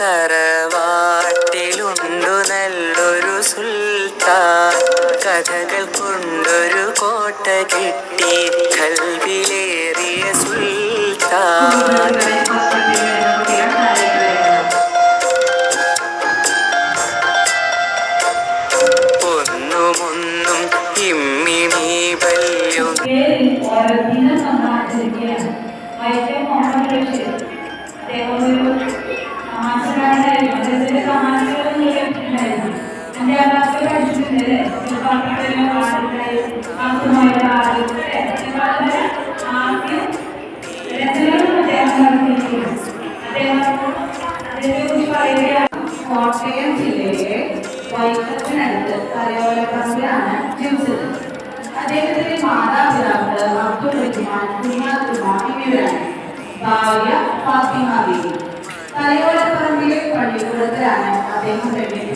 തറവാട്ടിലുണ്ടു നല്ലൊരു സുൽത്താൻ. കഥകൾ കൊണ്ടൊരു കോട്ട കിട്ടി കൽവിലേറിയ സുൽത്താൻ. ഒന്നുമൊന്നും ഐറ്റം വല്യും പേരിൽ കോട്ടയം ജില്ലയിലെ വൈക്കത്തിനടുത്ത് കരയോലപ്പറമ്പിലാണ് ജനിച്ചത് അദ്ദേഹത്തിന്റെ മാതാപിതാക്കൾ അബ്ദുൾ റഹ്മാൻ കുഞ്ഞാത്തുമാർ എന്നിവരാണ് ഭാര്യ ഫാത്തിമ ബീവി കരയോലപ്പറമ്പിലെ പള്ളിക്കൂടത്തിലാണ് അദ്ദേഹം ജനിച്ചത്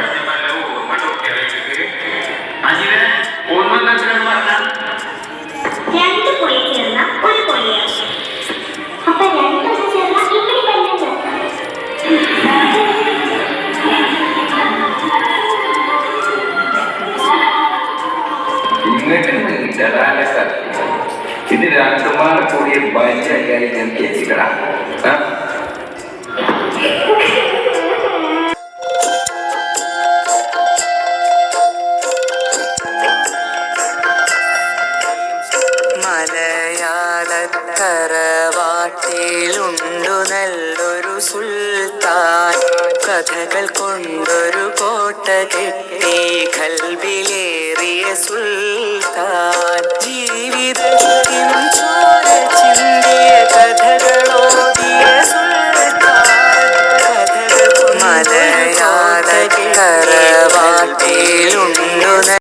ഇങ്ങോട്ട് ഇടലാല ഇത് രണ്ടുമാരെ കൂടിയ ഭയങ്കര ഞാൻ കേട്ടിക്കടാ മലയാളത്തറവാട്ടിലുണ്ടു നല്ലൊരു സുൽത്താൻ. കഥകൾ കൊണ്ടൊരു കോട്ട കെട്ടി കൽവിലേറിയ സുൽത്താൻ.